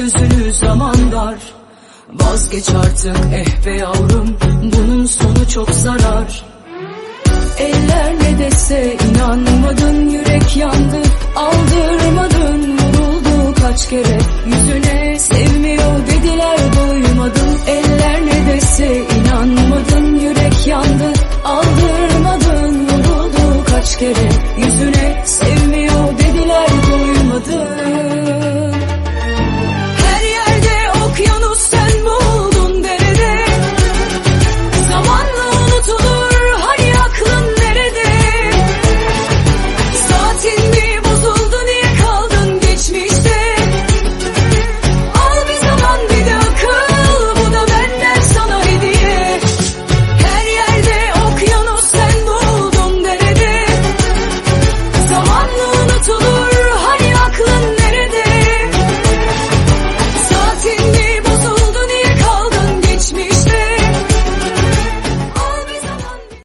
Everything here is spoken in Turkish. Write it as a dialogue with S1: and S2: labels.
S1: gözünü zaman dar. Vazgeç artık eh be yavrum bunun sonu çok zarar. Eller ne dese inanmadın yürek yandı.